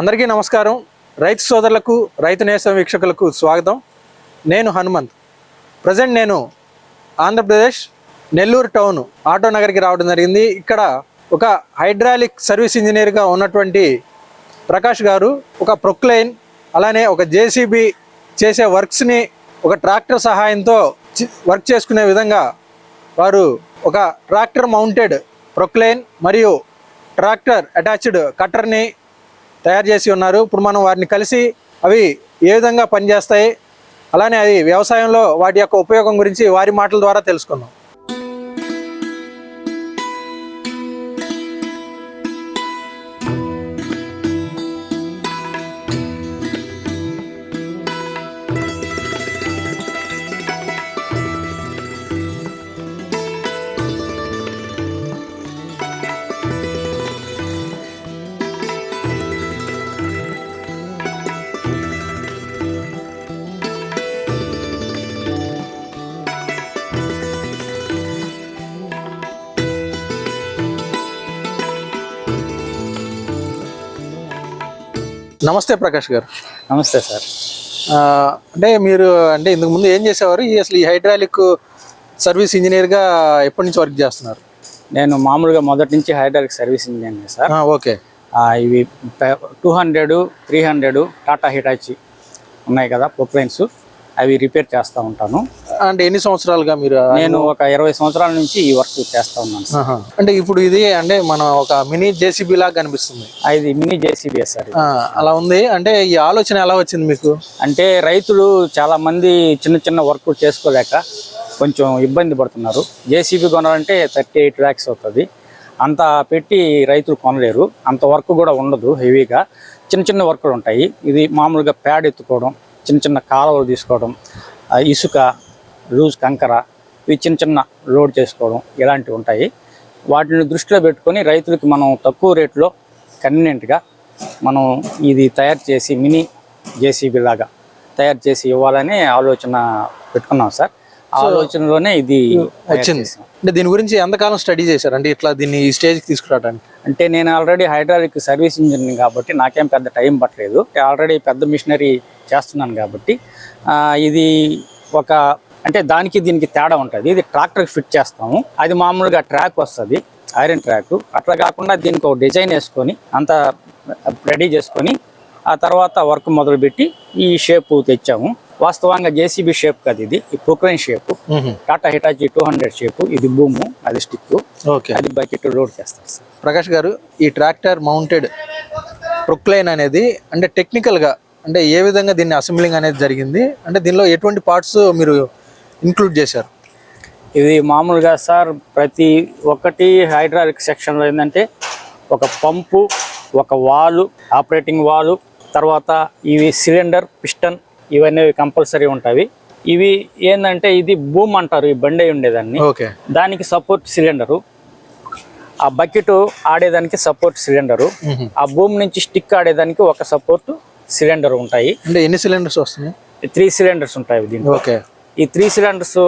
అందరికీ నమస్కారం. రైతు సోదరులకు రైతు నేసం వీక్షకులకు స్వాగతం. నేను హనుమంత్. ప్రజెంట్ నేను ఆంధ్రప్రదేశ్ నెల్లూరు టౌన్ ఆటో నగర్కి రావడం జరిగింది. ఇక్కడ ఒక హైడ్రాలిక్ సర్వీస్ ఇంజనీర్గా ఉన్నటువంటి ప్రకాష్ గారు ఒక ప్రొక్లైన్ అలానే ఒక జేసీబీ చేసే వర్క్స్ని ఒక ట్రాక్టర్ సహాయంతో వర్క్ చేసుకునే విధంగా వారు ఒక ట్రాక్టర్ మౌంటెడ్ ప్రొక్లైన్ మరియు ట్రాక్టర్ అటాచ్డ్ కట్టర్ని తయారు చేసి ఉన్నారు. ఇప్పుడు మనం వారిని కలిసి అవి ఏ విధంగా పనిచేస్తాయి? అలానే అది వ్యవసాయంలో వాటి యొక్క ఉపయోగం గురించి వారి మాటల ద్వారా తెలుసుకుందాం. నమస్తే ప్రకాష్ గారు. నమస్తే సార్. అంటే మీరు అంటే ఇంతకు ముందు ఏం చేసేవారు? ఈ అసలు ఈ హైడ్రాలిక్ సర్వీస్ ఇంజనీర్గా ఎప్పటి నుంచి వర్క్ చేస్తున్నారు? నేను మామూలుగా మొదటి నుంచి hydraulic service engineer sir. Okay. ఇవి two hundred three hundred Tata Hitachi ఉన్నాయి కదా ప్రొక్లైన్స్ అవి రిపేర్ చేస్తూ ఉంటాను. అంటే ఎన్ని సంవత్సరాలుగా మీరు నేను ఒక ఇరవై సంవత్సరాల నుంచి ఈ వర్క్ చేస్తూ ఉన్నాను సార్. అంటే ఇప్పుడు ఇది అంటే మన ఒక మినీ జేసీబీ లాగా కనిపిస్తుంది. ఆ, ఇది మినీ జేసీబీ సార్ ఇది. ఆ, అలా ఉంది. అంటే ఈ ఆలోచన ఎలా వచ్చింది మీకు? అంటే రైతులు చాలా మంది చిన్న చిన్న వర్క్ చేసుకోలేక కొంచెం ఇబ్బంది పడుతున్నారు. జేసీబీ కొనాలంటే థర్టీ ఎయిట్ ల్యాక్స్ అవుతుంది. అంత పెట్టి రైతులు కొనలేరు. అంత వర్క్ కూడా ఉండదు హెవీగా. చిన్న చిన్న వర్కులు ఉంటాయి. ఇది మామూలుగా ప్యాడ్ ఎత్తుకోవడం చిన్న చిన్న కాలువలు తీసుకోవడం ఇసుక లూజ్ కంకర ఇవి చిన్న చిన్న లోడ్ చేసుకోవడం ఇలాంటివి ఉంటాయి. వాటిని దృష్టిలో పెట్టుకొని రైతులకి మనం తక్కువ రేట్లో కన్వీనియంట్గా మనం ఇది తయారు చేసి మినీ జేసీబీ లాగా తయారు చేసి ఇవ్వాలని ఆలోచన పెట్టుకున్నాం సార్. ఆ ఆలోచనలోనే ఇది వచ్చింది. అంటే దీని గురించి ఎంతకాలం స్టడీ చేశారు? అంటే ఇట్లా దీన్ని ఈ స్టేజ్కి తీసుకురావడానికి అంటే నేను ఆల్రెడీ హైడ్రాలిక్ సర్వీస్ ఇంజనీర్ కాబట్టి నాకేం పెద్ద టైం పట్టలేదు. ఆల్రెడీ పెద్ద మిషనరీ చేస్తున్నాను కాబట్టి ఇది ఒక అంటే దానికి దీనికి తేడా ఉంటుంది. ఇది ట్రాక్టర్కి ఫిట్ చేస్తాము. అది మామూలుగా ట్రాక్ వస్తుంది ఐరన్ ట్రాక్ అట్లా కాకుండా దీనికి ఒక డిజైన్ వేసుకొని అంతా రెడీ చేసుకొని ఆ తర్వాత వర్క్ మొదలుపెట్టి ఈ షేప్ తెచ్చాము. వాస్తవంగా జేసీబీ షేప్ కదా ఇది. ఈ Poclain shape Tata Hitachi two hundred shape ఇది బూము అది స్టిక్ ఓకే. అది బకెట్ లోడ్ చేస్తారు సార్. ప్రకాష్ గారు ఈ ట్రాక్టర్ మౌంటెడ్ ప్రొక్లైన్ అనేది అంటే టెక్నికల్గా అంటే ఏ విధంగా దీన్ని అసెంబ్లింగ్ అనేది జరిగింది? అంటే దీనిలో ఎటువంటి పార్ట్స్ మీరు ఇంక్లూడ్ చేశారు? ఇది మామూలుగా సార్ ప్రతి ఒక్కటి హైడ్రాలిక్ సెక్షన్లో ఏంటంటే ఒక పంపు ఒక వాలు ఆపరేటింగ్ వాలు తర్వాత ఇవి సిలిండర్ పిస్టన్ ఇవన్నీ కంపల్సరీ ఉంటాయి. ఇవి ఏంటంటే ఇది బూమ్ అంటారు ఈ బండి ఉండేదాన్ని. ఓకే. దానికి సపోర్ట్ సిలిండరు ఆ బకెట్ ఆడేదానికి సపోర్ట్ సిలిండరు ఆ భూమి నుంచి స్టిక్ ఆడేదానికి ఒక సపోర్ట్ సిలిండర్ ఉంటాయి. అంటే ఎన్ని సిలిండర్స్ వస్తున్నాయి? త్రీ సిలిండర్స్ ఉంటాయి దీంట్లో. ఓకే. ఈ త్రీ సిలిండర్స్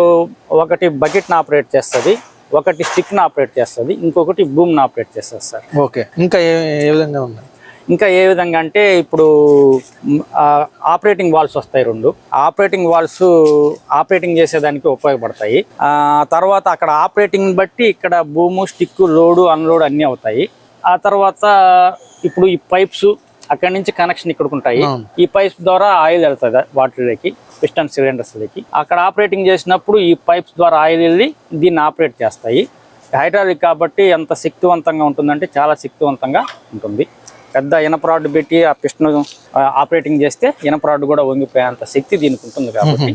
ఒకటి బకెట్ని ఆపరేట్ చేస్తుంది ఒకటి స్టిక్ని ఆపరేట్ చేస్తుంది ఇంకొకటి బూమ్ని ఆపరేట్ చేస్తుంది సార్ ఓకే. ఇంకా ఏ విధంగా ఉంది ఇంకా ఏ విధంగా అంటే ఇప్పుడు ఆపరేటింగ్ వాల్స్ వస్తాయి రెండు. ఆపరేటింగ్ వాల్స్ ఆపరేటింగ్ చేసేదానికి ఉపయోగపడతాయి. ఆ తర్వాత అక్కడ ఆపరేటింగ్ బట్టి ఇక్కడ భూము స్టిక్ లోడు అన్లోడ్ అన్నీ అవుతాయి. ఆ తర్వాత ఇప్పుడు ఈ పైప్స్ అక్కడి నుంచి కనెక్షన్ ఇక్కడికి ఉంటాయి. ఈ పైప్స్ ద్వారా ఆయిల్ వెళ్తుంది వాటిలోకి పిస్టన్ సిలిండర్స్లోకి అక్కడ ఆపరేటింగ్ చేసినప్పుడు ఈ పైప్స్ ద్వారా ఆయిల్ వెళ్ళి దీన్ని ఆపరేట్ చేస్తాయి. హైడ్రాలిక్ కాబట్టి ఎంత శక్తివంతంగా ఉంటుందంటే చాలా శక్తివంతంగా ఉంటుంది. పెద్ద ఇనప రాడ్ పెట్టి ఆ పిస్టన్ ఆపరేటింగ్ చేస్తే ఇనప రాడ్ కూడా వంగిపోయేంత శక్తి దీనికి ఉంటుంది కాబట్టి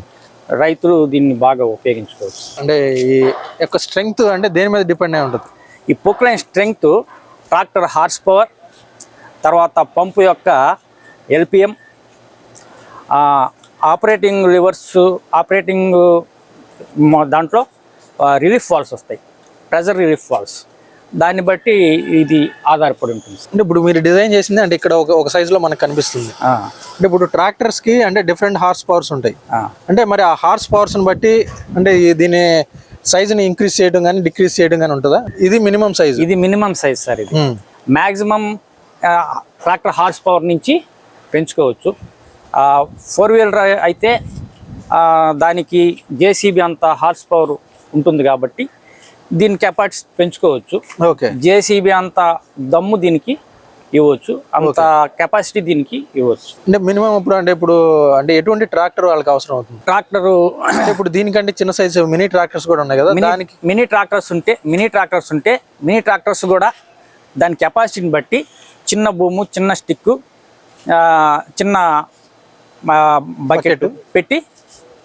రైతులు దీన్ని బాగా ఉపయోగించుకోవచ్చు. అంటే ఈ యొక్క స్ట్రెంగ్త్ అంటే దేని మీద డిపెండ్ అయి ఉంటుంది? ఈ Poclain strength tractor horse power తర్వాత పంపు యొక్క ఎల్పిఎం ఆపరేటింగ్ లివర్స్ ఆపరేటింగ్ దాంట్లో రిలీఫ్ వాల్స్ వస్తాయి. ప్రెజర్ రిలీఫ్ వాల్స్ దాన్ని బట్టి ఇది ఆధారపడి ఉంటుంది. అంటే ఇప్పుడు మీరు డిజైన్ చేసింది అంటే ఇక్కడ ఒక ఒక size లో మనకు కనిపిస్తుంది. అంటే ఇప్పుడు tractors కి అంటే డిఫరెంట్ హార్స్ పవర్స్ ఉంటాయి. అంటే మరి ఆ హార్స్ పవర్స్ని బట్టి అంటే దీని సైజుని ఇంక్రీజ్ చేయడం కానీ డిక్రీజ్ చేయడం కానీ ఉంటుందా? ఇది మినిమం సైజు ఇది మినిమం సైజ్ సార్ ఇది. మ్యాక్సిమం ట్రాక్టర్ హార్స్ పవర్ నుంచి పెంచుకోవచ్చు. ఫోర్ వీలర్ అయితే దానికి జేసీబీ అంత హార్స్ పవర్ ఉంటుంది కాబట్టి దీని కెపాసిటీ పెంచుకోవచ్చు. ఓకే. జేసీబీ అంత దమ్ము దీనికి ఇవ్వచ్చు. అంత కెపాసిటీ దీనికి ఇవ్వచ్చు. అంటే మినిమం ఇప్పుడు అంటే ఇప్పుడు అంటే ఎటువంటి ట్రాక్టర్ వాళ్ళకి అవసరం అవుతుంది? ట్రాక్టరు అంటే ఇప్పుడు దీనికంటే చిన్న సైజు మినీ ట్రాక్టర్స్ కూడా ఉన్నాయి కదా దానికి మినీ ట్రాక్టర్స్ ఉంటే మినీ ట్రాక్టర్స్ ఉంటే మినీ ట్రాక్టర్స్ కూడా దాని కెపాసిటీని బట్టి చిన్న భూము చిన్న స్టిక్ చిన్న బకెట్ పెట్టి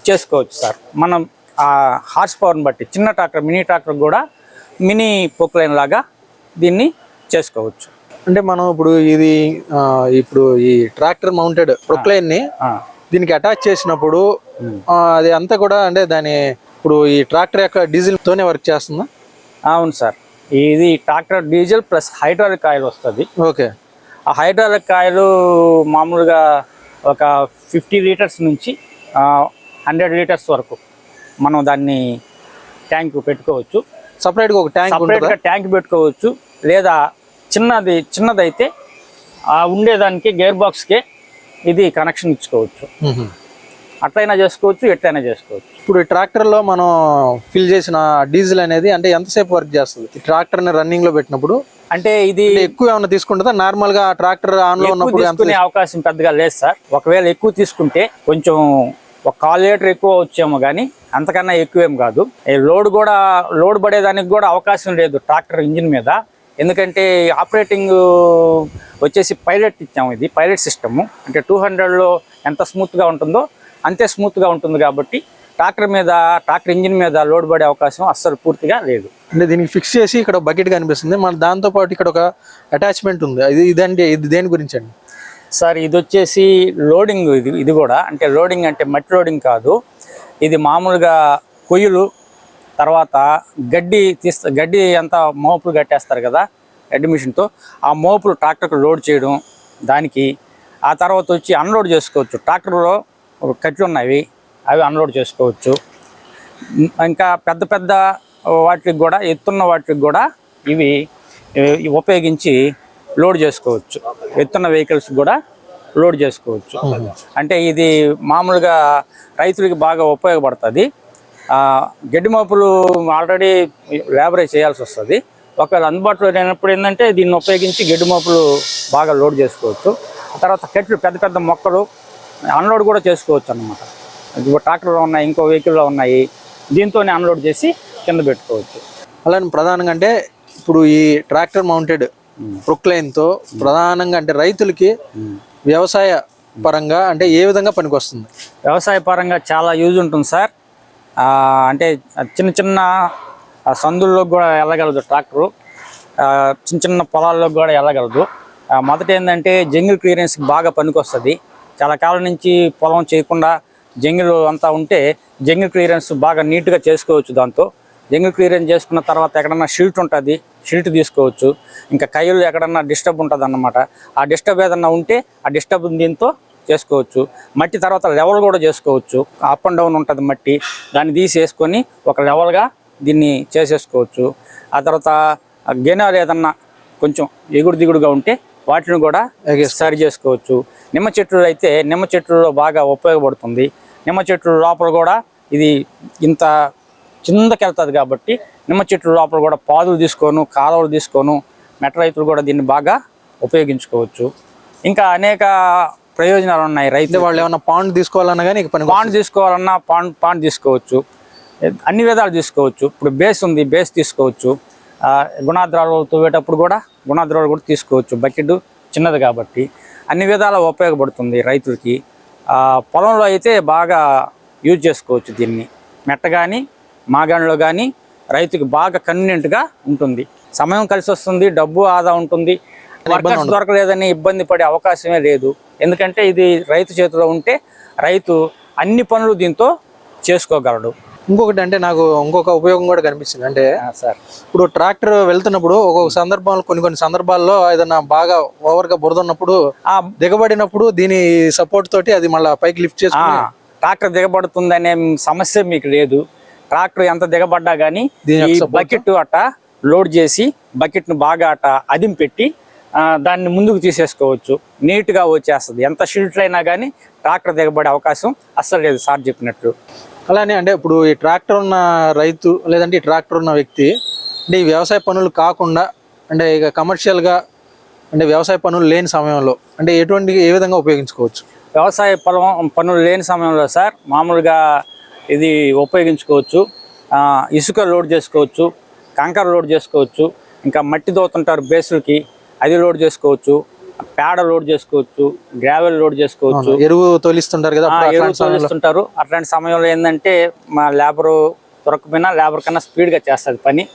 చేసుకోవచ్చు సార్. మనం ఆ హార్స్ పవర్ని బట్టి చిన్న ట్రాక్టర్ మినీ ట్రాక్టర్ కూడా మినీ పొక్లైన్ లాగా దీన్ని చేసుకోవచ్చు. అంటే మనం ఇప్పుడు ఇది ఇప్పుడు ఈ ట్రాక్టర్ మౌంటెడ్ ప్రొక్లైన్ని దీనికి అటాచ్ చేసినప్పుడు అది అంతా కూడా అంటే దాని ఇప్పుడు ఈ ట్రాక్టర్ యొక్క డీజిల్ తోనే వర్క్ చేస్తుందా? అవును సార్. ఇది tractor diesel plus hydraulic oil వస్తుంది. ఓకే. ఆ హైడ్రాలిక్ ఆయిల్ మామూలుగా ఒక ఫిఫ్టీ లీటర్స్ నుంచి హండ్రెడ్ లీటర్స్ వరకు మనం దాన్ని ట్యాంక్ పెట్టుకోవచ్చు. సపరేట్గా ఒక ట్యాంక్ సపరేట్గా ట్యాంక్ పెట్టుకోవచ్చు. లేదా చిన్నది చిన్నదైతే ఆ ఉండేదానికి గేర్ బాక్స్కే ఇది కనెక్షన్ ఇచ్చుకోవచ్చు. అట్లయినా చేసుకోవచ్చు ఎట్లయినా చేసుకోవచ్చు. ఇప్పుడు ఈ ట్రాక్టర్లో మనం ఫిల్ చేసిన డీజిల్ అనేది అంటే ఎంతసేపు వర్క్ చేస్తుంది? ఈ ట్రాక్టర్ని రన్నింగ్లో పెట్టినప్పుడు? అంటే ఇది ఎక్కువ ఏమైనా తీసుకుంటుందా? నార్మల్గా ట్రాక్టర్ ఆన్లో ఎక్కువ ఉన్నప్పుడు తీసుకునే అవకాశం పెద్దగా లేదు సార్. ఒకవేళ ఎక్కువ తీసుకుంటే కొంచెం ఒక కాల్ లీటర్ ఎక్కువ వచ్చేమో కానీ అంతకన్నా ఎక్కువేం కాదు. లోడ్ కూడా లోడ్ పడేదానికి కూడా అవకాశం లేదు ట్రాక్టర్ ఇంజిన్ మీద. ఎందుకంటే ఆపరేటింగ్ వచ్చేసి పైలట్ ఇచ్చాము ఇది పైలట్ సిస్టము. అంటే టూ హండ్రెడ్లో ఎంత స్మూత్గా ఉంటుందో అంతే స్మూత్గా ఉంటుంది కాబట్టి ట్రాక్టర్ మీద ట్రాక్టర్ ఇంజిన్ మీద లోడ్ పడే అవకాశం అస్సలు పూర్తిగా లేదు. అంటే దీనికి ఫిక్స్ చేసి ఇక్కడ బకెట్ కనిపిస్తుంది. మన దాంతోపాటు ఇక్కడ ఒక అటాచ్మెంట్ ఉంది. ఇది ఇదండి ఇది దేని గురించి అండి? సార్ ఇది వచ్చేసి లోడింగ్ ఇది ఇది కూడా. అంటే లోడింగ్ అంటే మట్టి లోడింగ్ కాదు. ఇది మామూలుగా కొయ్యలు తర్వాత గడ్డి తీస్తా గడ్డి అంతా మోపులు కట్టేస్తారు కదా గడ్డి మిషన్తో. ఆ మోపులు ట్రాక్టర్కు లోడ్ చేయడం దానికి. ఆ తర్వాత వచ్చి అన్లోడ్ చేసుకోవచ్చు. ట్రాక్టర్లో ఒక కట్లు ఉన్నవి అవి అన్లోడ్ చేసుకోవచ్చు. ఇంకా పెద్ద పెద్ద వాటికి కూడా ఎత్తున్న వాటికి కూడా ఇవి ఉపయోగించి లోడ్ చేసుకోవచ్చు. ఎత్తున్న వెహికల్స్ కూడా లోడ్ చేసుకోవచ్చు. అంటే ఇది మామూలుగా రైతులకి బాగా ఉపయోగపడుతుంది. గడ్డి మోపులు ఆల్రెడీ లేబరే చేయాల్సి వస్తుంది. ఒకవేళ అందుబాటులో లేనప్పుడు ఏంటంటే దీన్ని ఉపయోగించి గడ్డి మోపులు బాగా లోడ్ చేసుకోవచ్చు. తర్వాత కట్లు పెద్ద పెద్ద మొక్కలు అన్లోడ్ కూడా చేసుకోవచ్చు అన్నమాట. ట్రాక్టర్లో ఉన్నాయి ఇంకో వెహికల్లో ఉన్నాయి. దీంతోనే అన్లోడ్ చేసి కింద పెట్టుకోవచ్చు. అలానే ప్రధానంగా అంటే ఇప్పుడు ఈ ట్రాక్టర్ మౌంటెడ్ ప్రొక్లైన్తో ప్రధానంగా అంటే రైతులకి వ్యవసాయ పరంగా అంటే ఏ విధంగా పనికొస్తుంది? వ్యవసాయ పరంగా చాలా యూజ్ ఉంటుంది సార్. ఆ, అంటే చిన్న చిన్న సందుల్లో కూడా వెళ్ళగలదు ట్రాక్టరు. ఆ, చిన్న చిన్న పొలాల్లో కూడా వెళ్ళగలదు. మొదట ఏంటంటే జంగిల్ క్లియరెన్స్కి బాగా పనికొస్తుంది. చాలా కాలం నుంచి పొలం చేయకుండా జంగిల్ అంతా ఉంటే జంగిల్ క్లియరెన్స్ బాగా నీట్గా చేసుకోవచ్చు దాంతో. జంగిల్ క్లియరెన్స్ చేసుకున్న తర్వాత ఎక్కడన్నా షీల్ట్ ఉంటుంది షీల్ట్ తీసుకోవచ్చు. ఇంకా కయ్యలు ఎక్కడన్నా డిస్టర్బ్ ఉంటుంది అన్నమాట ఆ డిస్టర్బ్ ఏదన్నా ఉంటే ఆ డిస్టర్బ్ దీంతో చేసుకోవచ్చు. మట్టి తర్వాత లెవెల్ కూడా చేసుకోవచ్చు. అప్ అండ్ డౌన్ ఉంటుంది మట్టి. దాన్ని తీసేసుకొని ఒక లెవెల్గా దీన్ని చేసేసుకోవచ్చు. ఆ తర్వాత గెనాలు ఏదన్నా కొంచెం ఎగుడు దిగుడుగా ఉంటే వాటిని కూడా సరి చేసుకోవచ్చు. నిమ్మ చెట్లు అయితే నిమ్మ చెట్లలో బాగా ఉపయోగపడుతుంది. నిమ్మ చెట్లు లోపల కూడా ఇది ఇంత కిందకి వెళ్తుంది కాబట్టి నిమ్మ చెట్ల లోపల కూడా పాదులు తీసుకోను కాలువలు తీసుకోను మెట్ట రైతులు కూడా దీన్ని బాగా ఉపయోగించుకోవచ్చు. ఇంకా అనేక ప్రయోజనాలు ఉన్నాయి రైతు వాళ్ళు ఏమైనా పాండ్ తీసుకోవాలన్నా కానీ పాండ్ తీసుకోవాలన్నా పాండ్ పాండ్ తీసుకోవచ్చు. అన్ని విధాలు తీసుకోవచ్చు. ఇప్పుడు బేస్ ఉంది బేస్ తీసుకోవచ్చు. గుణాద్రాలు తవ్వేటప్పుడు కూడా గుణాద్రాలు కూడా తీసుకోవచ్చు. బకెట్ చిన్నది కాబట్టి అన్ని విధాల ఉపయోగపడుతుంది రైతులకి. పొలంలో అయితే బాగా యూజ్ చేసుకోవచ్చు దీన్ని. మెట్ట కానీ మాగాణిలో కానీ రైతుకి బాగా కన్వీనియంట్గా ఉంటుంది. సమయం కలిసి వస్తుంది డబ్బు ఆదా ఉంటుంది. వర్కర్స్ దొరకలేదని ఇబ్బంది పడే అవకాశమే లేదు. ఎందుకంటే ఇది రైతు చేతిలో ఉంటే రైతు అన్ని పనులు దీంతో చేసుకోగలడు. ఇంకొకటి అంటే నాకు ఇంకొక ఉపయోగం కూడా కనిపిస్తుంది. అంటే సార్. ఇప్పుడు ట్రాక్టర్ వెళ్తున్నప్పుడు ఒక్కొక్క సందర్భంలో కొన్ని కొన్ని సందర్భాల్లో ఏదైనా బాగా ఓవర్గా బురద ఉన్నప్పుడు ఆ దిగబడినప్పుడు దీని సపోర్ట్ తోటి అది మళ్ళీ పైకి లిఫ్ట్ చేసుకుని ట్రాక్టర్ దిగబడుతుందనే సమస్య మీకు లేదు. ట్రాక్టర్ ఎంత దిగబడ్డా కానీ దీని ఈ బకెట్ అట్ట లోడ్ చేసి బకెట్ను బాగా అట్ట అదిం పెట్టి దాన్ని ముందుకు తీసేసుకోవచ్చు. నీట్గా వచ్చేస్తుంది. ఎంత షిల్ట్లు అయినా కానీ ట్రాక్టర్ దిగబడే అవకాశం అస్సలు లేదు సార్ చెప్పినట్లు. అలానే అంటే ఇప్పుడు ఈ ట్రాక్టర్ ఉన్న రైతు లేదంటే ఈ ట్రాక్టర్ ఉన్న వ్యక్తి అంటే ఈ వ్యవసాయ పనులు కాకుండా అంటే ఇక కమర్షియల్గా అంటే వ్యవసాయ పనులు లేని సమయంలో అంటే ఎటువంటి ఏ విధంగా ఉపయోగించుకోవచ్చు? వ్యవసాయ పొలం పనులు లేని సమయంలో సార్ మామూలుగా ఇది ఉపయోగించుకోవచ్చు. ఆ, ఇసుక లోడ్ చేసుకోవచ్చు. కంకర లోడ్ చేసుకోవచ్చు. ఇంకా మట్టి దోతుంటారు బేసులకి అది లోడ్ చేసుకోవచ్చు. పేడ లోడ్ చేసుకోవచ్చు. గ్రావెల్ లోడ్ చేసుకోవచ్చు. ఎరువు తోలిస్తుంటారు కదా ఎరువు తోలిస్తుంటారు. అట్లాంటి సమయంలో ఏంటంటే మా లేబరు దొరకపోయినా లేబర్ కన్నా స్పీడ్గా చేస్తుంది పని.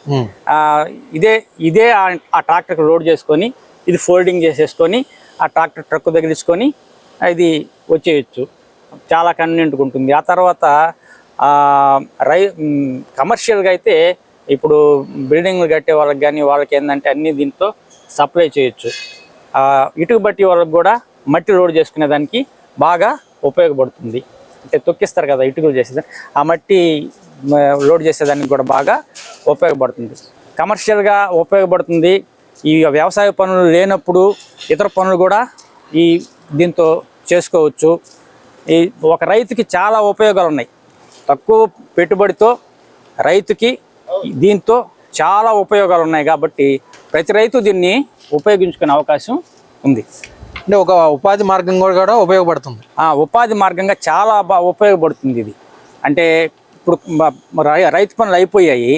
ఇదే ఇదే ఆ- ట్రాక్టర్కి లోడ్ చేసుకొని ఇది ఫోల్డింగ్ చేసేసుకొని ఆ ట్రాక్టర్ ట్రక్ తగిలించుకొని ఇది వచ్చేయచ్చు. చాలా కన్వీనియంట్గా ఉంటుంది. ఆ తర్వాత రై కమర్షియల్గా అయితే ఇప్పుడు బిల్డింగ్లు కట్టే వాళ్ళకి కానీ వాళ్ళకి ఏంటంటే అన్ని దీంతో సప్లై చేయొచ్చు. ఆ, ఇటుక బట్టి వాళ్ళకి కూడా మట్టి లోడ్ చేసుకునే దానికి బాగా ఉపయోగపడుతుంది. అంటే తొక్కిస్తారు కదా ఇటుకలు చేసేది. ఆ మట్టి లోడ్ చేసేదానికి కూడా బాగా ఉపయోగపడుతుంది. కమర్షియల్గా ఉపయోగపడుతుంది. ఈ వ్యవసాయ పనులు లేనప్పుడు ఇతర పనులు కూడా ఈ దీంతో చేసుకోవచ్చు. ఈ ఒక రైతుకి చాలా ఉపయోగాలు ఉన్నాయి తక్కువ పెట్టుబడితో రైతుకి దీంతో చాలా ఉపయోగాలు ఉన్నాయి కాబట్టి ప్రతి రైతు దీన్ని ఉపయోగించుకునే అవకాశం ఉంది. అంటే ఒక ఉపాధి మార్గం కూడా ఉపయోగపడుతుంది. ఆ ఉపాధి మార్గంగా చాలా ఉపయోగపడుతుంది ఇది. అంటే ఇప్పుడు రైతు పనులు అయిపోయాయి.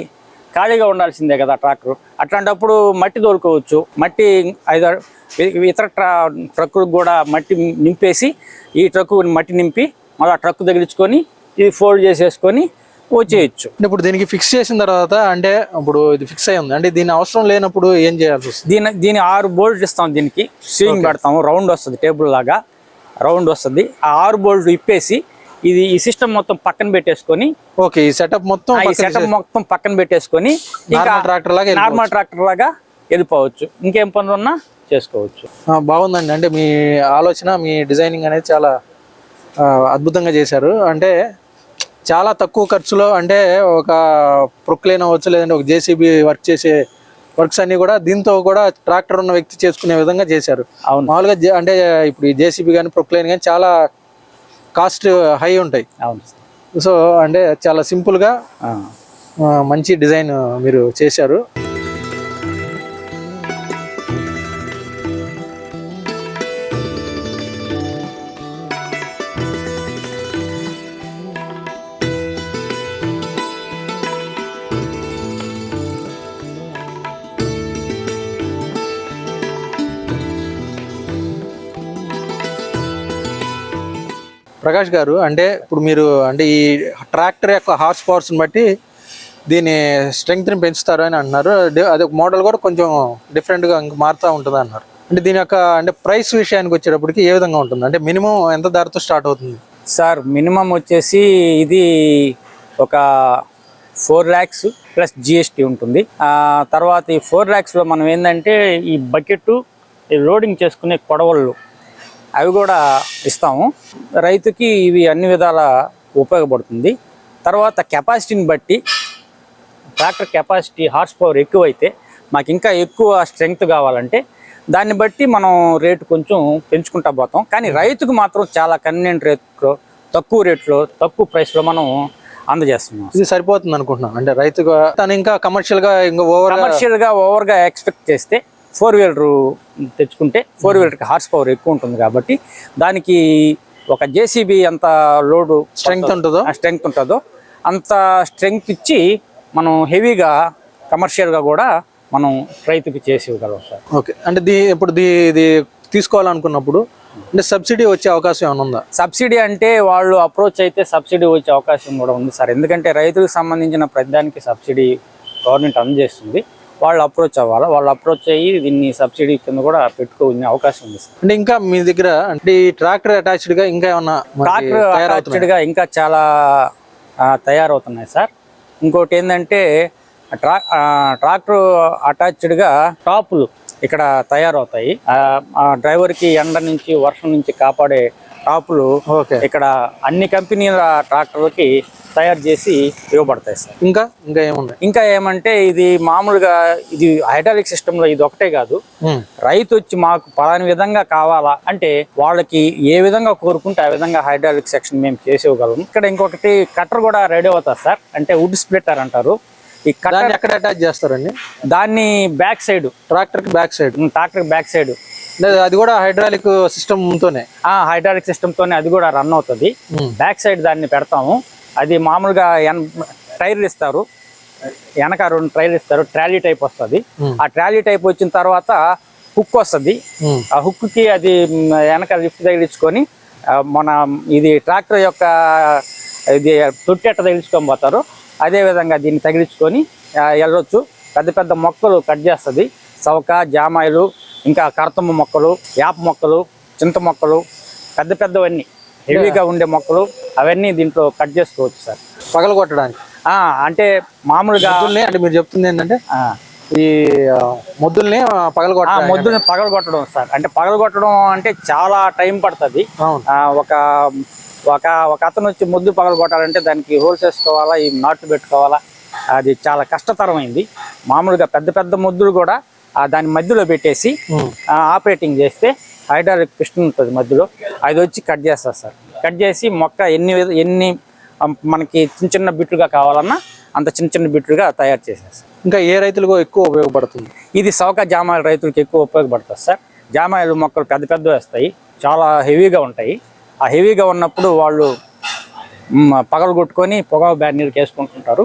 ఖాళీగా ఉండాల్సిందే కదా ట్రాక్టర్. అట్లాంటప్పుడు మట్టి తోలుకోవచ్చు. మట్టి ఐదు ఇతర ట్రా ట్రక్కులకు కూడా మట్టి నింపేసి ఈ ట్రక్కు మట్టి నింపి మళ్ళీ ఆ ట్రక్ తగిలించుకొని ఇది ఫోల్డ్ చేసేసుకొని వచ్చేయచ్చు. ఇప్పుడు దీనికి ఫిక్స్ చేసిన తర్వాత అంటే ఇప్పుడు ఇది ఫిక్స్ అయి ఉంది. అంటే దీని అవసరం లేనప్పుడు ఏం చేయాల్సి వస్తుంది? దీని దీని ఆరు బోల్ట్ ఇస్తాం దీనికి. సీలింగ్ పెడతాము రౌండ్ వస్తుంది టేబుల్ లాగా. రౌండ్ వస్తుంది. ఆ ఆరు బోల్ట్ ఇప్పేసి ఇది ఈ సిస్టమ్ మొత్తం పక్కన పెట్టేసుకొని ఓకే ఈ సెటప్ మొత్తం ఈ సెటప్ మొత్తం పక్కన పెట్టేసుకొని ఇంకా ట్రాక్టర్ లాగా. నార్మల్ ట్రాక్టర్ లాగా వెళ్ళిపోవచ్చు. ఇంకేం పనులు ఉన్నా చేసుకోవచ్చు బాగుందండి. అంటే మీ ఆలోచన మీ డిజైనింగ్ అనేది చాలా అద్భుతంగా చేశారు. అంటే చాలా తక్కువ ఖర్చులో అంటే ఒక ప్రొక్లైన్ అవ్వచ్చు లేదంటే ఒక జేసీబీ వర్క్ చేసే వర్క్స్ అన్ని కూడా దీంతో కూడా ట్రాక్టర్ ఉన్న వ్యక్తి చేసుకునే విధంగా చేశారు. అవును. మామూలుగా అంటే ఇప్పుడు ఈ జేసీబీ కానీ ప్రొక్లైన్ కానీ చాలా కాస్ట్ హై ఉంటాయి. అవును సో అంటే చాలా సింపుల్గా మంచి డిజైన్ మీరు చేశారు. ప్రకాష్ గారు అంటే ఇప్పుడు మీరు అంటే ఈ ట్రాక్టర్ యొక్క హార్స్ పవర్స్ని బట్టి దీని స్ట్రెంగ్త్ని పెంచుతారు అని అంటున్నారు. అది ఒక మోడల్ కూడా కొంచెం డిఫరెంట్గా మారుతూ ఉంటుంది అన్నారు. అంటే దీని యొక్క అంటే ప్రైస్ విషయానికి వచ్చేటప్పటికి ఏ విధంగా ఉంటుంది? అంటే మినిమం ఎంత ధరతో స్టార్ట్ అవుతుంది? సార్ మినిమం వచ్చేసి ఇది ఒక ఫోర్ ల్యాక్స్ ప్లస్ జిఎస్టీ ఉంటుంది. తర్వాత ఈ ఫోర్ ల్యాక్స్లో మనం ఏంటంటే ఈ బకెట్ ఈ లోడింగ్ చేసుకునే కొడవళ్ళు అవి కూడా ఇస్తాము. రైతుకి ఇవి అన్ని విధాల ఉపయోగపడుతుంది. తర్వాత కెపాసిటీని బట్టి ట్రాక్టర్ కెపాసిటీ హార్స్ పవర్ ఎక్కువైతే మాకు ఇంకా ఎక్కువ స్ట్రెంగ్త్ కావాలంటే దాన్ని బట్టి మనం రేటు కొంచెం పెంచుకుంటా పోతాం. కానీ రైతుకు మాత్రం చాలా కన్వీనియంట్ రేట్లో తక్కువ రేట్లో తక్కువ ప్రైస్లో మనం అందజేస్తున్నాం. ఇది సరిపోతుంది అనుకుంటున్నాను అంటే రైతుగా తను ఇంకా కమర్షియల్గా ఇంకా ఓవర్ కమర్షియల్గా ఓవర్గా ఎక్స్పెక్ట్ చేస్తే ఫోర్ వీలర్ తెచ్చుకుంటే ఫోర్ వీలర్కి హార్స్ పవర్ ఎక్కువ ఉంటుంది కాబట్టి దానికి ఒక జేసీబీ ఎంత లోడు స్ట్రెంగ్త్ ఉంటుందో? స్ట్రెంగ్త్ ఉంటుందో అంత స్ట్రెంగ్త్ ఇచ్చి మనం హెవీగా కమర్షియల్గా కూడా మనం రైతుకి చేసి ఇవ్వగలం సార్. ఓకే. అంటే దీ ఇప్పుడు దీ ఇది తీసుకోవాలనుకున్నప్పుడు అంటే సబ్సిడీ వచ్చే అవకాశం ఏమైనా ఉందా? సబ్సిడీ అంటే వాళ్ళు అప్రోచ్ అయితే సబ్సిడీ వచ్చే అవకాశం కూడా ఉంది సార్. ఎందుకంటే రైతులకు సంబంధించిన ప్రతిదానికి సబ్సిడీ గవర్నమెంట్ అందజేస్తుంది వాళ్ళు అప్రోచ్ అవ్వాలి? వాళ్ళు అప్రోచ్ అయ్యి దీన్ని సబ్సిడీ కింద కూడా పెట్టుకునే అవకాశం ఉంది అంటే ఇంకా మీ దగ్గర అంటే ట్రాక్టర్ అటాచ్డ్గా ఇంకా ఏమన్నా ట్రాక్టర్? అటాచ్డ్గా ఇంకా చాలా తయారవుతున్నాయి సార్. ఇంకోటి ఏంటంటే ట్రా ట్రాక్టర్ అటాచ్డ్గా టాపులు ఇక్కడ తయారవుతాయి. ఆ, ఆ డ్రైవర్కి ఎండ నుంచి వర్షం నుంచి కాపాడే టాపులు ఇక్కడ అన్ని కంపెనీల ట్రాక్టర్లకి తయారు చేసి ఇవ్వబడతాయి సార్. ఇంకా ఇంకా ఏముంది ఇంకా ఏమంటే ఇది మామూలుగా ఇది హైడ్రాలిక్ సిస్టంలో ఇది ఒకటే కాదు. రైతు వచ్చి మాకు పలాని విధంగా కావాలా అంటే వాళ్ళకి ఏ విధంగా కోరుకుంటే ఆ విధంగా హైడ్రాలిక్ సెక్షన్ మేము చేసేవగలం ఇక్కడ ఇంకొకటి కట్టర్ కూడా రెడీ అవుతుంది సార్. అంటే వుడ్ స్ప్లిట్టర్ అంటారు. ఈ కట్టర్ ఎక్కడ అటాచ్ చేస్తారండి? దాన్ని బ్యాక్ సైడ్. ట్రాక్టర్కి back side. Tractor back side. అది కూడా హైడ్రాలిక్ సిస్టమ్ తోనే. ఆ హైడ్రాలిక్ సిస్టమ్ తోనే అది కూడా రన్ అవుతుంది. బ్యాక్ సైడ్ దాన్ని పెడతాము. అది మామూలుగా ఎన్ టైర్లు ఇస్తారు. వెనక రెండు ట్రైల్ ఇస్తారు. ట్రాలీ టైప్ వస్తుంది. ఆ ట్రాలీ టైప్ వచ్చిన తర్వాత హుక్ వస్తుంది. ఆ హుక్కి అది వెనక లిఫ్ట్ తగిలించుకొని మన ఇది ట్రాక్టర్ యొక్క ఇది తొట్టెట్ట తగిలించుకొని పోతారు. అదే విధంగా దీన్ని తగిలించుకొని వెళ్ళొచ్చు. పెద్ద పెద్ద మొక్కలు కట్ చేస్తుంది. సవక జామాయిలు ఇంకా కరతమ్మ మొక్కలు యాప మొక్కలు చింత మొక్కలు పెద్ద పెద్దవన్నీ. హెవీగా ఉండే మొక్కలు అవన్నీ దీంట్లో కట్ చేసుకోవచ్చు సార్. పగల కొట్టడానికి ఆ, అంటే మామూలుగా మొద్దుల్ని అంటే మీరు చెప్తుంది ఏంటంటే ఈ మొద్దుల్ని పగల ఆ కొట్టడానికి మొద్దుని పగలగొట్టడం సార్. అంటే పగలగొట్టడం అంటే చాలా టైం పడుతుంది. ఒక ఒక ఒక అతను వచ్చి ముద్దు పగలగొట్టాలంటే దానికి హోల్స్ వేసుకోవాలా ఈ నాట్లు పెట్టుకోవాలా అది చాలా కష్టతరమైంది. మామూలుగా పెద్ద పెద్ద ముద్దులు కూడా దాని మధ్యలో పెట్టేసి ఆపరేటింగ్ చేస్తే హైడ్రాలిక్ పిస్టన్ ఉంటుంది మధ్యలో. అది వచ్చి కట్ చేస్తారు సార్. కట్ చేసి మొక్క ఎన్ని ఎన్ని మనకి చిన్న చిన్న బిట్లుగా కావాలన్నా అంత చిన్న చిన్న బిట్లుగా తయారు చేసేస్తారు ఇంకా ఏ రైతులకు ఎక్కువ ఉపయోగపడుతుంది? ఇది సౌక జామాయిల రైతులకు ఎక్కువ ఉపయోగపడుతుంది సార్. జామాయిలు మొక్కలు పెద్ద పెద్ద వేస్తాయి. చాలా హెవీగా ఉంటాయి. ఆ హెవీగా ఉన్నప్పుడు వాళ్ళు పగలు కొట్టుకొని పొగాకు బ్యానీర్కి వేసుకుంటుంటారు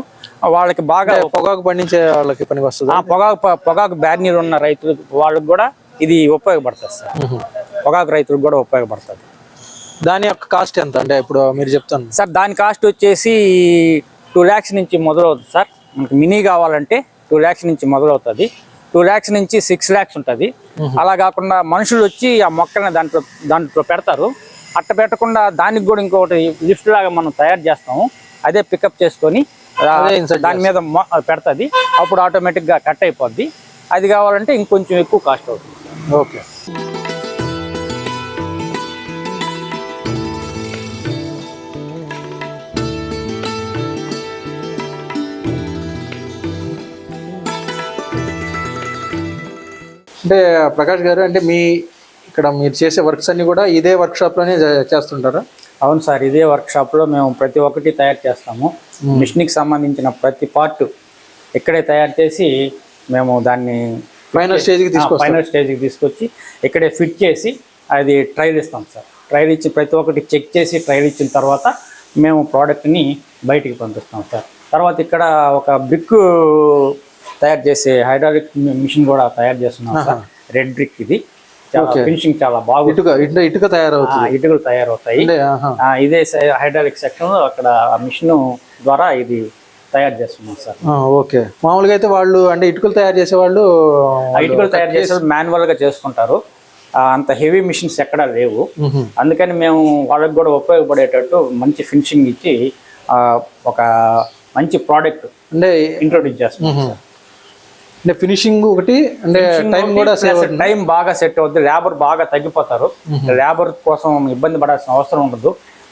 వాళ్ళకి బాగా పొగాకు పండించే వాళ్ళకి పనికి వస్తుంది? ఆ పొగాకు పొగాకు బ్యానీర్ ఉన్న రైతులకు వాళ్ళకి కూడా ఇది ఉపయోగపడుతుంది సార్. పొగాకు రైతులకు కూడా ఉపయోగపడుతుంది. దాని యొక్క కాస్ట్ ఎంత? అంటే ఇప్పుడు మీరు చెప్తాను సార్ దాని కాస్ట్ వచ్చేసి టూ ల్యాక్స్ నుంచి మొదలవుతుంది సార్. మనకి మినీ కావాలంటే టూ ల్యాక్స్ నుంచి మొదలవుతుంది. టూ ల్యాక్స్ నుంచి సిక్స్ ల్యాక్స్ ఉంటుంది. అలా కాకుండా మనుషులు వచ్చి ఆ మొక్కల్ని దాంట్లో దాంట్లో పెడతారు. అట్ట పెట్టకుండా దానికి కూడా ఇంకొకటి లిఫ్ట్ లాగా మనం తయారు చేస్తాము. అదే పికప్ చేసుకొని దాని మీద పెడతది. అప్పుడు ఆటోమేటిక్గా కట్ అయిపోద్ది. అది కావాలంటే ఇంకొంచెం ఎక్కువ కాస్ట్ అవుతుంది. ఓకే. అంటే ప్రకాష్ గారు అంటే మీ ఇక్కడ మీరు చేసే వర్క్స్ అన్ని కూడా ఇదే వర్క్ షాప్లోనే చేస్తుంటారా? అవును సార్ ఇదే వర్క్షాప్లో మేము ప్రతి ఒక్కటి తయారు చేస్తాము. మిషన్కి సంబంధించిన ప్రతి పార్ట్ ఇక్కడే తయారు చేసి మేము దాన్ని ఫైనల్ స్టేజ్కి తీసుకొస్తాం. ఫైనల్ స్టేజ్కి తీసుకొచ్చి ఇక్కడే ఫిట్ చేసి అది ట్రయల్ ఇస్తాం సార్. ట్రయల్ ఇచ్చి ప్రతి ఒక్కటి చెక్ చేసి ట్రయల్ ఇచ్చిన తర్వాత మేము ప్రోడక్ట్ని బయటికి పంపిస్తాం సార్. తర్వాత ఇక్కడ ఒక బ్రిక్ తయారు చేసే హైడ్రాలిక్ మిషన్ కూడా తయారు చేస్తున్నాం సార్. రెడ్ బ్రిక్ ఇది. ఫినిషింగ్ చాలా బాగుంది. ఇటుక తయారవుతుంది. ఇటుకలు తయారవుతాయి. ఇదే హైడ్రాలిక్ సెక్షన్ అక్కడ మిషన్ ద్వారా ఇది తయారు చేస్తున్నాం సార్. ఓకే. మామూలుగా అయితే వాళ్ళు అంటే ఇటుకలు తయారు చేసే వాళ్ళు ఇటుకలు తయారు చేసే మాన్యువల్గా చేసుకుంటారు. అంత హెవీ మిషన్స్ ఎక్కడా లేవు. అందుకని మేము వాళ్ళకి కూడా ఉపయోగపడేటట్టు మంచి ఫినిషింగ్ ఇచ్చి ఒక మంచి ప్రోడక్ట్ అంటే ఇంట్రొడ్యూస్ చేస్తున్నాం అంటే ఫినిషింగ్ ఒకటి అంటే టైం కూడా సేవ్ టైం బాగా సెట్ అవుద్ది. లేబర్ బాగా తగ్గిపోతారు. లేబర్ కోసం ఇబ్బంది పడాల్సిన అవసరం ఉండదు.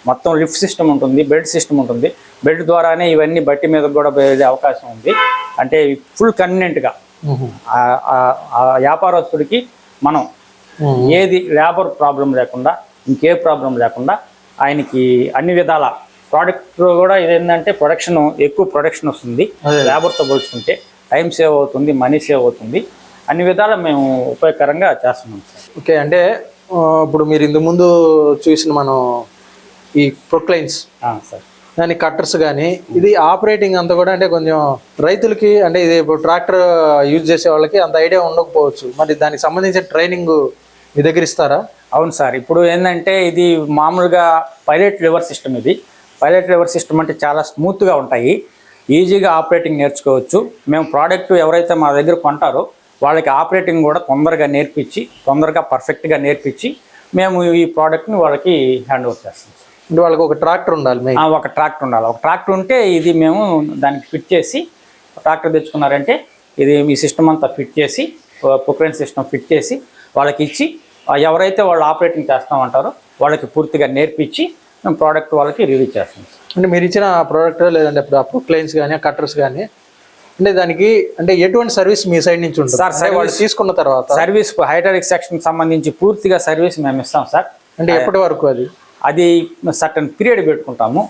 మొత్తం లిఫ్ట్ సిస్టమ్ ఉంటుంది బెడ్ సిస్టమ్ ఉంటుంది. బెడ్ ద్వారానే ఇవన్నీ బట్టి మీద కూడా వెళ్ళే అవకాశం ఉంది. అంటే ఫుల్. ఆ వ్యాపారస్తుడికి మనం. ఏది లేబర్ ప్రాబ్లం లేకుండా ఇంకే ప్రాబ్లం లేకుండా ఆయనకి అన్ని విధాల ప్రోడక్ట్ కూడా ఇదేంటంటే ప్రొడక్షన్ ఎక్కువ ప్రొడక్షన్ వస్తుంది. లేబర్తో పోల్చుకుంటే. టైం సేవ్ అవుతుంది మనీ సేవ్ అవుతుంది. అన్ని విధాల మేము ఉపయోగకరంగా చేస్తున్నాం సార్. ఓకే అంటే ఇప్పుడు మీరు ఇంతకు ముందు చూసిన మనం ఈ ప్రొక్లైన్స్ సార్. దాని కట్టర్స్ కానీ ఇది ఆపరేటింగ్ అంతా కూడా అంటే కొంచెం రైతులకి అంటే ఇది ఇప్పుడు ట్రాక్టర్ యూజ్ చేసే వాళ్ళకి అంత ఐడియా ఉండకపోవచ్చు. మరి దానికి సంబంధించిన ట్రైనింగ్ మీ దగ్గర ఇస్తారా? అవును సార్ ఇప్పుడు ఏంటంటే ఇది మామూలుగా పైలట్ లివర్ సిస్టమ్ ఇది. పైలట్ లివర్ సిస్టమ్ అంటే చాలా స్మూత్గా ఉంటాయి. ఈజీగా ఆపరేటింగ్ నేర్చుకోవచ్చు మేము ప్రోడక్ట్ ఎవరైతే మా దగ్గర కొంటారో వాళ్ళకి ఆపరేటింగ్ కూడా తొందరగా నేర్పించి తొందరగా పర్ఫెక్ట్గా నేర్పించి మేము ఈ ప్రోడక్ట్ని వాళ్ళకి హ్యాండ్ ఓవర్ చేస్తాం. అంటే వాళ్ళకి ఒక ట్రాక్టర్ ఉండాలి ఒక ట్రాక్టర్ ఉండాలి ఒక ట్రాక్టర్ ఉంటే ఇది మేము దానికి ఫిట్ చేసి ట్రాక్టర్ తెచ్చుకున్నారంటే ఇది మీ సిస్టమ్ అంతా ఫిట్ చేసి పొక్రైన్ సిస్టమ్ ఫిట్ చేసి వాళ్ళకి ఇచ్చి ఎవరైతే వాళ్ళు ఆపరేటింగ్ చేస్తామంటారో వాళ్ళకి పూర్తిగా నేర్పించి మేము ప్రోడక్ట్ వాళ్ళకి రిలీజ్ చేస్తాం సార్. అంటే మీరు ఇచ్చిన ప్రోడక్ట్ లేదంటే ఇప్పుడు ఆ క్లైన్స్ కానీ కట్టర్స్ కానీ అంటే దానికి అంటే ఎటువంటి సర్వీస్ మీ సైడ్ నుంచి ఉంటుంది? సార్, వాళ్ళు తీసుకున్న తర్వాత? సర్వీస్ హైడ్రాలిక్ సెక్షన్ సంబంధించి పూర్తిగా సర్వీస్ మేము ఇస్తాం సార్. అంటే ఎప్పటి వరకు అది? అది సర్టన్ పీరియడ్ పెట్టుకుంటాము.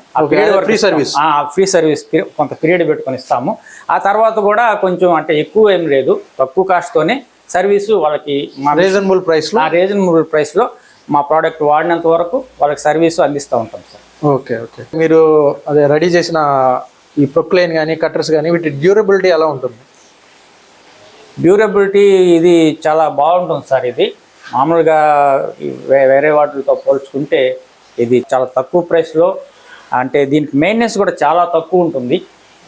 service. ఆ, ఫ్రీ సర్వీస్ కొంత పీరియడ్ పెట్టుకొని ఇస్తాము. ఆ తర్వాత కూడా కొంచెం అంటే ఎక్కువ ఏం లేదు. తక్కువ కాస్ట్తోనే సర్వీసు వాళ్ళకి మా రీజనబుల్ ప్రైస్లో? ఆ రీజనబుల్ ప్రైస్లో మా ప్రోడక్ట్ వాడినంత వరకు వాళ్ళకి సర్వీసు అందిస్తూ ఉంటాం సార్. Okay okay. మీరు అదే రెడీ చేసిన ఈ ప్రొక్లైన్ కానీ కట్టర్స్ కానీ వీటి డ్యూరబిలిటీ ఎలా ఉంటుంది? డ్యూరబిలిటీ ఇది చాలా బాగుంటుంది సార్ ఇది. మామూలుగా వేరే వాటితో పోల్చుకుంటే ఇది చాలా తక్కువ ప్రైస్లో అంటే దీనికి మెయింటెనెన్స్ కూడా చాలా తక్కువ ఉంటుంది.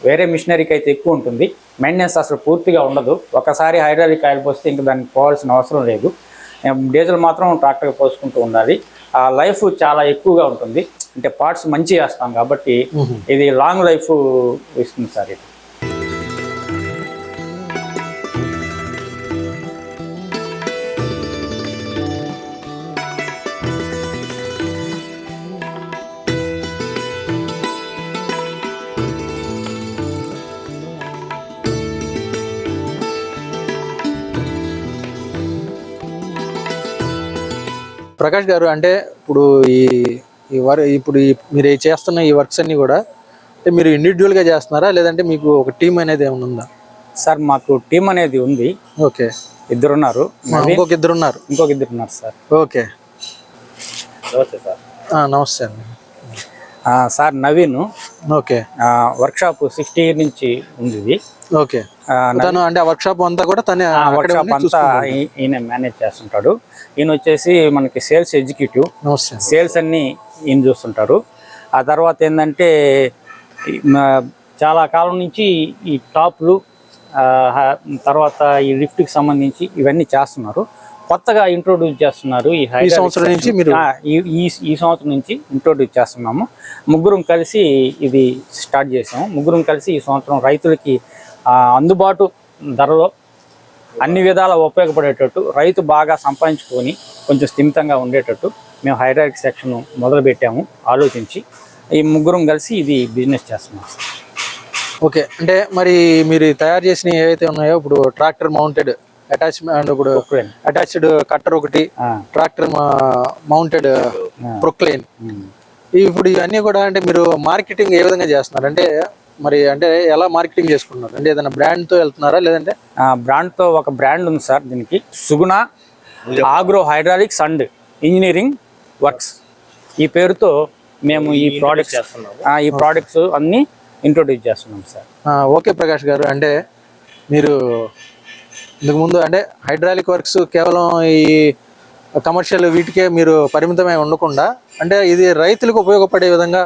వేరే మిషనరీకి అయితే ఎక్కువ ఉంటుంది. మెయింటెనెన్స్ అసలు పూర్తిగా ఉండదు. ఒకసారి హైడ్రాలిక్ ఆయిల్ పోస్తే ఇంకా దానికి పోవాల్సిన అవసరం లేదు. డీజిల్ మాత్రం ట్రాక్టర్ పోసుకుంటూ ఉండాలి. ఆ లైఫ్ చాలా ఎక్కువగా ఉంటుంది. అంటే పార్ట్స్ మంచి వేస్తాం కాబట్టి ఇది లాంగ్ లైఫ్ ఇస్తుంది సార్ ఇది. ప్రకాష్ గారు అంటే ఇప్పుడు ఈ ఈ వర్ ఇప్పుడు ఈ మీరు చేస్తున్న ఈ వర్క్స్ అన్ని కూడా అంటే మీరు individual గా చేస్తున్నారా? లేదంటే మీకు ఒక టీం అనేది ఏమైనా ఉందా? సార్ మాకు టీం అనేది ఉంది. ఓకే. ఇద్దరున్నారు. ఇంకొక ఇద్దరు ఉన్నారు ఇంకొక ఇద్దరు ఉన్నారు సార్. ఓకే. నమస్తే సార్. ఆ, నమస్తే అండి. Sir Naveen. Okay. Workshop sixty year నుంచి ఉంది ఇది. ఓకే. తను అంటే ఆ వర్క్షాప్ అంతా కూడా తనే వర్క్షాప్ ఉండి అంతా ఈయన మేనేజ్ చేస్తుంటాడు. ఈయన వచ్చేసి మనకి సేల్స్ ఎగ్జిక్యూటివ్. సేల్స్ అన్ని ఈయన చూస్తుంటారు. ఆ తర్వాత ఏంటంటే చాలా కాలం నుంచి ఈ టాప్లు తర్వాత ఈ లిఫ్ట్కి సంబంధించి ఇవన్నీ చేస్తున్నారు. కొత్తగా ఇంట్రొడ్యూస్ చేస్తున్నారు ఈ hydraulic సంవత్సరం నుంచి. మీరు- ఈ ఈ- ఈ సంవత్సరం నుంచి ఇంట్రొడ్యూస్ చేస్తున్నాము ముగ్గురం కలిసి ఇది స్టార్ట్ చేసాము ముగ్గురం కలిసి ఈ సంవత్సరం రైతులకి అందుబాటు ధరలో అన్ని విధాల ఉపయోగపడేటట్టు రైతు బాగా సంపాదించుకొని కొంచెం స్థిమితంగా ఉండేటట్టు మేము హైడ్రాలిక్ సెక్షన్ మొదలు పెట్టాము ఆలోచించి ఈ ముగ్గురం కలిసి ఇది బిజినెస్ చేస్తున్నాం. ఓకే అంటే మరి మీరు తయారు చేసిన ఏవైతే ఉన్నాయో ఇప్పుడు ట్రాక్టర్ మౌంటెడ్ అటాచ్మెంట్ ఇప్పుడు. అటాచ్డ్ కట్టర్ ఒకటి ట్రాక్టర్ మౌంటెడ్ ప్రొక్లైన్. ఇప్పుడు ఇవన్నీ కూడా అంటే మీరు మార్కెటింగ్ ఏ విధంగా చేస్తున్నారు? అంటే మరి అంటే ఎలా మార్కెటింగ్ చేసుకుంటున్నారు? అంటే ఏదైనా brand తో వెళ్తున్నారా? లేదంటే? ఆ, బ్రాండ్తో ఒక బ్రాండ్ ఉంది సార్ దీనికి. Suguna agro hydraulics and engineering works. ఈ పేరుతో మేము ఈ ప్రోడక్ట్స్ ఈ ప్రోడక్ట్స్ అన్ని ఇంట్రొడ్యూస్ చేస్తున్నాం సార్. ఆ, ఓకే ప్రకాష్ గారు. అంటే మీరు ఇంతకు ముందు అంటే హైడ్రాలిక్ వర్క్స్ కేవలం ఈ కమర్షియల్ వీటికే మీరు పరిమితమై ఉండకుండా అంటే ఇది రైతులకు ఉపయోగపడే విధంగా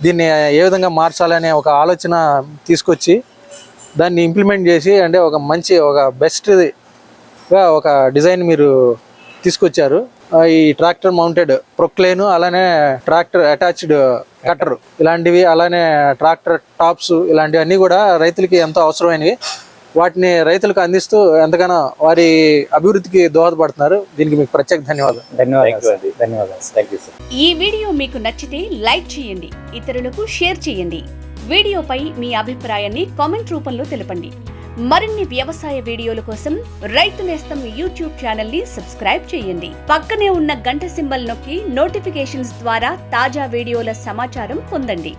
దీన్ని ఏ విధంగా మార్చాలనే ఒక ఆలోచన తీసుకొచ్చి దాన్ని ఇంప్లిమెంట్ చేసి అంటే ఒక మంచి ఒక బెస్ట్గా ఒక డిజైన్ మీరు తీసుకొచ్చారు. ఈ ట్రాక్టర్ మౌంటెడ్ ప్రొక్లేను అలానే ట్రాక్టర్ అటాచ్డ్ కట్టరు ఇలాంటివి అలానే ట్రాక్టర్ టాప్స్ ఇలాంటివన్నీ కూడా రైతులకి ఎంతో అవసరమైనవి. వాటిని రైతులకు అందిస్తూ ఎంతగానో వారి అభివృద్ధికి దోహదపడుతున్నారు. దీనికి మీకు ప్రత్యేక ధన్యవాదాలు. ధన్యవాదాలు ఈ వీడియో మీకు నచ్చితే లైక్ చేయండి ఇతరులకు షేర్ చేయండి. వీడియోపై మీ అభిప్రాయాన్ని కామెంట్ రూపంలో తెలపండి. మరిన్ని వ్యవసాయ వీడియోల కోసం రైతు నేస్తం యూట్యూబ్ ఛానల్ని సబ్స్క్రైబ్ చేయండి. పక్కనే ఉన్న గంట సింబల్ నొక్కి నోటిఫికేషన్స్ ద్వారా తాజా వీడియోల సమాచారం పొందండి.